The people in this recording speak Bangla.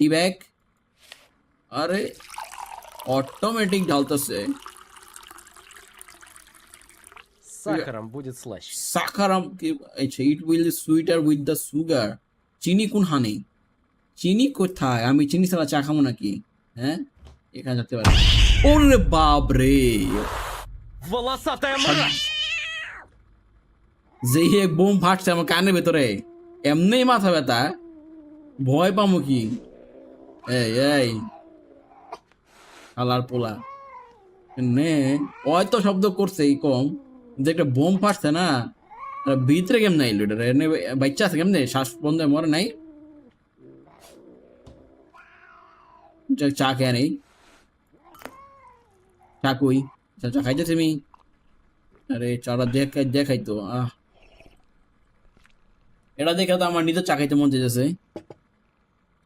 টি ব্যাগ আরে অটোমেটিক ঢালতেছে С сахаром будет слаще. সাকারাম কি আচ্ছা it will sweeter with the sugar চিনি কোন হানি চিনি কোথায় আমি চিনি ছাড়া চা খাবো নাকি হ্যাঁ এখানে যেতে পারে ওরে বাপ রে Волосатая мразь! যে এক বোম ফাটছে আমার কানের ভেতরে এমনি মাথা ব্যথা ভয় পামো কি এই এই আলার পোলা। নে হয়তো শব্দ করছে এই কম। যে একটা বোম ফাটছে না ভিতরে কেমন আইলো এটা? এনে বাচ্চা আছে কেমনে? শ্বাস বন্ধ মরে নাই? চা- খেয়ে নেই। চা কই? চা চা খাইতে তুমি আরে, চাটা দেখাই দেখাই তো, আহ। এটা দেখে তো আমার নিজের চা খাইতে মন চাইতেছে।